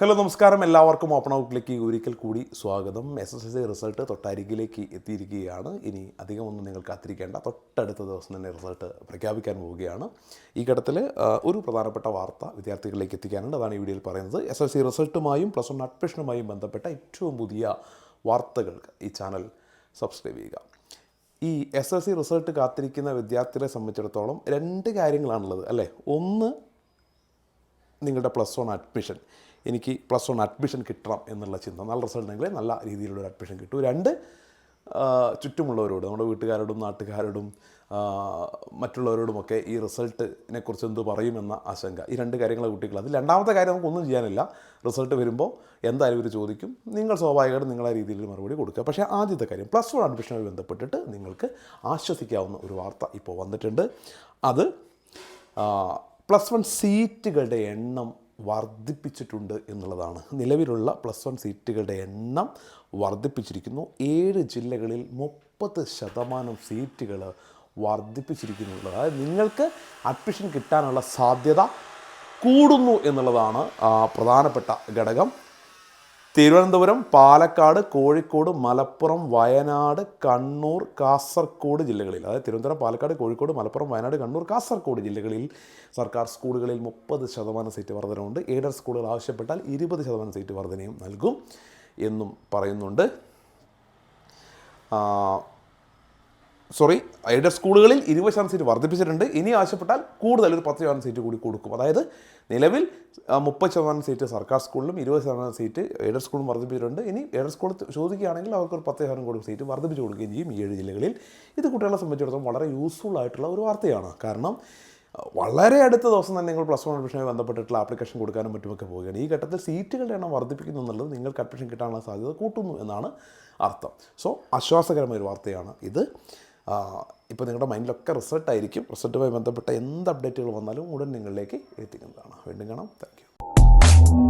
Hello നമസ്കാരം. എല്ലാവർക്കും open ഔട്ടിലേക്ക് ഒരിക്കൽ കൂടി സ്വാഗതം. S S L C result തൊട്ടരികിലേക്ക് എത്തിയിരിക്കുകയാണ്. ഇനി അധികമൊന്നും നിങ്ങൾ കാത്തിരിക്കേണ്ട. തൊട്ടടുത്ത ദിവസം തന്നെ റിസൾട്ട് പ്രഖ്യാപിക്കാൻ പോവുകയാണ്. ഈ ഘട്ടത്തിൽ ഒരു പ്രധാനപ്പെട്ട വാർത്ത വിദ്യാർത്ഥികളിലേക്ക് എത്തിക്കാനുണ്ട്. അതാണ് ഈ വീഡിയോയിൽ പറയുന്നത്. എസ് എൽ സി റിസൾട്ടുമായും പ്ലസ് വൺ അഡ്മിഷനുമായും ബന്ധപ്പെട്ട ഏറ്റവും പുതിയ വാർത്തകൾക്ക് ഈ ചാനൽ സബ്സ്ക്രൈബ് ചെയ്യുക. ഈ എസ് എൽ സി റിസൾട്ട് കാത്തിരിക്കുന്ന വിദ്യാർത്ഥികളെ സംബന്ധിച്ചിടത്തോളം രണ്ട് കാര്യങ്ങളാണുള്ളത് അല്ലേ? ഒന്ന് നിങ്ങളുടെ പ്ലസ് വൺ അഡ്മിഷൻ. എനിക്ക് പ്ലസ് വൺ അഡ്മിഷൻ കിട്ടണം എന്നുള്ള ചിന്ത. നല്ല റിസൾട്ട് ഉണ്ടെങ്കിൽ നല്ല രീതിയിലുള്ള അഡ്മിഷൻ കിട്ടും. രണ്ട് ചുറ്റുമുള്ളവരോട് നമ്മുടെ വീട്ടുകാരോടും നാട്ടുകാരോടും മറ്റുള്ളവരോടുമൊക്കെ ഈ റിസൾട്ടിനെ കുറിച്ച് എന്ത് പറയുമെന്ന ആശങ്ക. ഈ രണ്ട് കാര്യങ്ങളെ കുട്ടികൾ അതിൽ രണ്ടാമത്തെ കാര്യം നമുക്കൊന്നും ചെയ്യാനില്ല. റിസൾട്ട് വരുമ്പോൾ എന്തായാലും ഇവർ ചോദിക്കും. നിങ്ങൾ സ്വാഭാവികമായിട്ടും നിങ്ങളെ രീതിയിൽ മറുപടി കൊടുക്കുക. പക്ഷേ ആദ്യത്തെ കാര്യം പ്ലസ് വൺ അഡ്മിഷനുമായി ബന്ധപ്പെട്ടിട്ട് നിങ്ങൾക്ക് ആശ്വസിക്കാവുന്ന ഒരു വാർത്ത ഇപ്പോൾ വന്നിട്ടുണ്ട്. അത് പ്ലസ് വൺ സീറ്റുകളുടെ എണ്ണം വർദ്ധിപ്പിച്ചിട്ടുണ്ട് എന്നുള്ളതാണ്. നിലവിലുള്ള പ്ലസ് വൺ സീറ്റുകളുടെ എണ്ണം വർദ്ധിപ്പിച്ചിരിക്കുന്നു. ഏഴ് ജില്ലകളിൽ മുപ്പത് ശതമാനം സീറ്റുകൾ വർദ്ധിപ്പിച്ചിരിക്കുന്നു അതായത് നിങ്ങൾക്ക് അഡ്മിഷൻ കിട്ടാനുള്ള സാധ്യത കൂടുന്നു എന്നുള്ളതാണ് പ്രധാനപ്പെട്ട ഘടകം. തിരുവനന്തപുരം പാലക്കാട് കോഴിക്കോട് മലപ്പുറം വയനാട് കണ്ണൂർ കാസർഗോഡ് ജില്ലകളിൽ അതായത് തിരുവനന്തപുരം പാലക്കാട് കോഴിക്കോട് മലപ്പുറം വയനാട് കണ്ണൂർ കാസർഗോഡ് ജില്ലകളിൽ സർക്കാർ സ്കൂളുകളിൽ മുപ്പത് ശതമാനം സീറ്റ് വർധനമുണ്ട് എയ്ഡഡ് സ്കൂളുകൾ ആവശ്യപ്പെട്ടാൽ ഇരുപത് ശതമാനം സീറ്റ് വർധനയും നൽകും എന്നും പറയുന്നുണ്ട്. സോറി എയ്ഡഡ് സ്കൂളുകളിൽ ഇരുപത് ശതമാനം സീറ്റ് വർദ്ധിപ്പിച്ചിട്ടുണ്ട്. ഇനി ആവശ്യപ്പെട്ടാൽ കൂടുതൽ ഒരു പത്ത് ശതമാനം സീറ്റ് കൂടി കൊടുക്കും. അതായത് നിലവിൽ മുപ്പത് ശതമാനം സീറ്റ് സർക്കാർ സ്കൂളിലും ഇരുപത് ശതമാനം സീറ്റ് എയ്ഡഡ് സ്കൂളും വർദ്ധിപ്പിച്ചിട്ടുണ്ട്. ഇനി എയ്ഡഡ് സ്കൂൾ ചോദിക്കുകയാണെങ്കിൽ അവർക്ക് ഒരു പത്ത് ശതമാനം കൂടി സീറ്റ് വർദ്ധിപ്പിച്ച് കൊടുക്കുകയും ചെയ്യും ഈ ഏഴ് ജില്ലകളിൽ. ഇത് കുട്ടികളെ സംബന്ധിച്ചിടത്തോളം വളരെ യൂസ്ഫുൾ ആയിട്ടുള്ള ഒരു വാർത്തയാണ്. കാരണം വളരെ അടുത്ത ദിവസം തന്നെ നിങ്ങൾ പ്ലസ് വൺ അഡ്മിഷനുമായി ബന്ധപ്പെട്ടിട്ടുള്ള ആപ്ലിക്കേഷൻ കൊടുക്കാനും മറ്റുമൊക്കെ പോവുകയാണ്. ഈ ഘട്ടത്തിൽ സീറ്റുകളുടെ എണ്ണം വർദ്ധിപ്പിക്കുന്നു എന്നുള്ളത് നിങ്ങൾക്ക് അഡ്മിഷൻ കിട്ടാനുള്ള സാധ്യത കൂട്ടുന്നു എന്നാണ് അർത്ഥം. സോ ആശ്വാസകരമായ ഒരു വാർത്തയാണ് ഇത്. ഇപ്പോൾ നിങ്ങളുടെ മൈൻഡിലൊക്കെ റിസൾട്ട് ആയിരിക്കും. റിസൾട്ടുമായി ബന്ധപ്പെട്ട എന്ത് അപ്ഡേറ്റുകൾ വന്നാലും ഉടൻ നിങ്ങളിലേക്ക് എത്തിക്കുന്നതാണ്. വീണ്ടും കാണാം. താങ്ക്